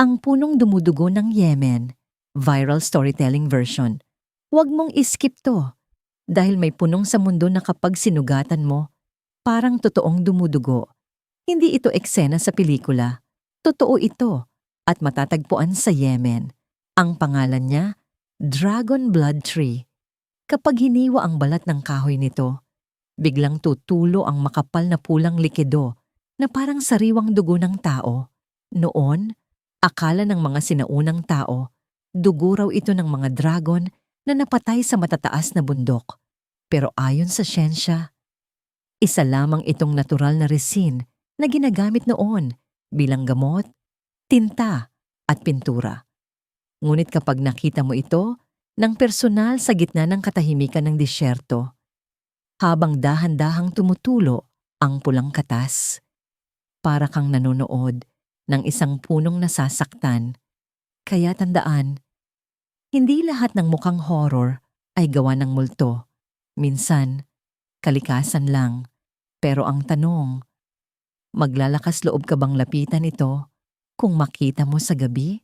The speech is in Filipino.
Ang punong dumudugo ng Yemen, viral storytelling version. Huwag mong iskip to. Dahil may punong sa mundo na kapag sinugatan mo, parang totoong dumudugo. Hindi ito eksena sa pelikula. Totoo ito at matatagpuan sa Yemen. Ang pangalan niya, Dragon Blood Tree. Kapag hiniwa ang balat ng kahoy nito, biglang tutulo ang makapal na pulang likido na parang sariwang dugo ng tao. Noon, akala ng mga sinaunang tao, dugo raw ito ng mga dragon na napatay sa matataas na bundok. Pero ayon sa siyensya, isa lamang itong natural na resin na ginagamit noon bilang gamot, tinta at pintura. Ngunit kapag nakita mo ito ng personal sa gitna ng katahimikan ng disyerto, habang dahan-dahang tumutulo ang pulang katas, para kang nanonood ng isang punong nasasaktan. Kaya tandaan, hindi lahat ng mukhang horror ay gawa ng multo. Minsan, kalikasan lang. Pero ang tanong, maglalakas loob ka bang lapitan ito kung makita mo sa gabi?